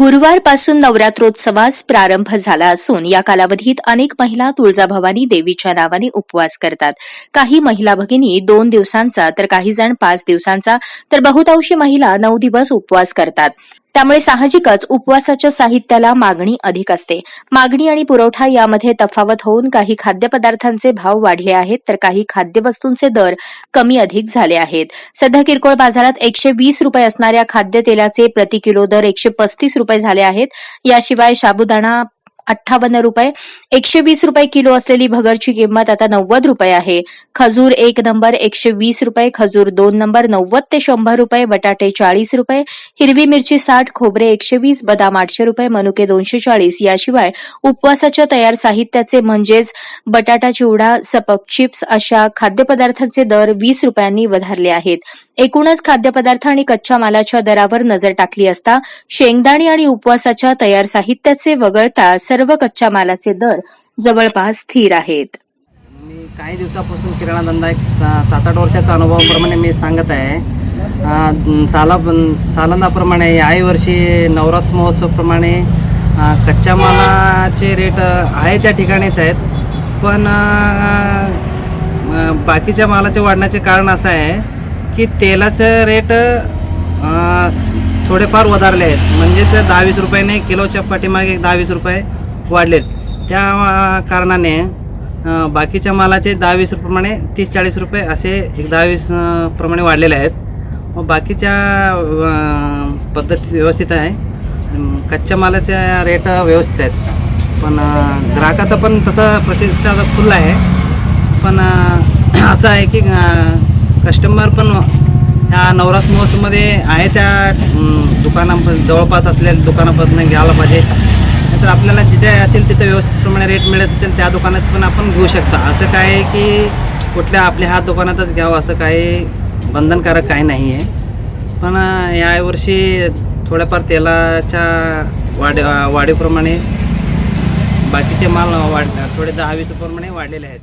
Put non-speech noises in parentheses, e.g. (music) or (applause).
गुरुवारपासून नवरात्रोत्सवास प्रारंभ झाला असून या कालावधीत अनेक महिला तुळजाभवानी देवीच्या नावाने उपवास करतात. काही महिला भगिनी दोन दिवसांचा तर काही जण पाच दिवसांचा तर बहुतांशी महिला नऊ दिवस उपवास करतात. त्यामुळे साहजिकच उपवासाच्या साहित्याला मागणी अधिक असते. मागणी आणि पुरवठा यामध्ये तफावत होऊन काही खाद्यपदार्थांचे भाव वाढले आहेत तर काही खाद्यवस्तूंचे दर कमी अधिक झाले आहेत. सध्या किरकोळ बाजारात एकशे वीस रुपये असणाऱ्या खाद्यतेलाचे प्रति किलो दर एकशे पस्तीस रुपये झाले आहेत. याशिवाय साबुदाणा अठ्ठावन्न रुपये एकशे वीस रुपये किलो असलेली भगरची किंमत आता नव्वद रुपये आहे. खजूर एक नंबर एकशे वीस रुपये खजूर दोन नंबर नव्वद ते शंभर रुपये बटाटे चाळीस रुपये हिरवी मिरची साठ खोबरे एकशे वीस बदाम आठशे रुपये मनुके दोनशे चाळीस. याशिवाय उपवासाच्या तयार साहित्याचे म्हणजेच बटाटा चिवडा सपक चिप्स अशा खाद्यपदार्थांचे दर वीस रुपयांनी वधारले आहेत. एकूणच खाद्यपदार्थ आणि कच्च्या मालाच्या दरावर नजर टाकली असता शेंगदाणे आणि उपवासाच्या तयार साहित्याचे वगळता सर्व सर्व कच्च्या मालाचे दर जवळपास स्थिर आहेत. मी काही दिवसापासून किराणा धंदा एक सा सात आठ वर्षाचा अनुभवाप्रमाणे मी सांगत आहे. साला सालांदाप्रमाणे याही वर्षी नवरात्र महोत्सवप्रमाणे कच्च्या मालाचे रेट आहे त्या ठिकाणीच आहेत. पण बाकीच्या मालाचे वाढण्याचे कारण असं आहे की तेलाचं रेट थोडेफार वधारले आहेत. म्हणजे ते दहा वीस रुपयाने किलोच्या पाठीमागे दहा वीस रुपये वाढलेत. त्या कारणाने बाकीच्या मालाचे दहा वीस रुपयाप्रमाणे तीस चाळीस रुपये असे एक दहा वीस प्रमाणे वाढलेले आहेत. मग बाकीच्या पद्धती व्यवस्थित आहे. कच्च्या मालाच्या रेट व्यवस्थित आहेत. पण ग्राहकाचा पण तसा प्रतिसाद फुल आहे. पण (clears throat) असं आहे की कस्टमर पण ह्या नवरास महोत्सवमध्ये आहे त्या अं, दुकाना जवळपास असलेल्या दुकानापासून घ्यायला पाहिजे. तर आपल्याला जिथे असेल तिथे व्यवस्थितप्रमाणे रेट मिळत असेल त्या दुकानात पण आपण घेऊ शकता. असं काय आहे की कुठल्या आपल्या ह्या दुकानातच घ्यावं असं काही बंधनकारक काही नाही आहे पण यावर्षी थोड्याफार तेलाच्या वाढ वाढीप्रमाणे बाकीचे माल वाढ थोडे दहा वीस रुपयाप्रमाणे वाढलेले आहेत.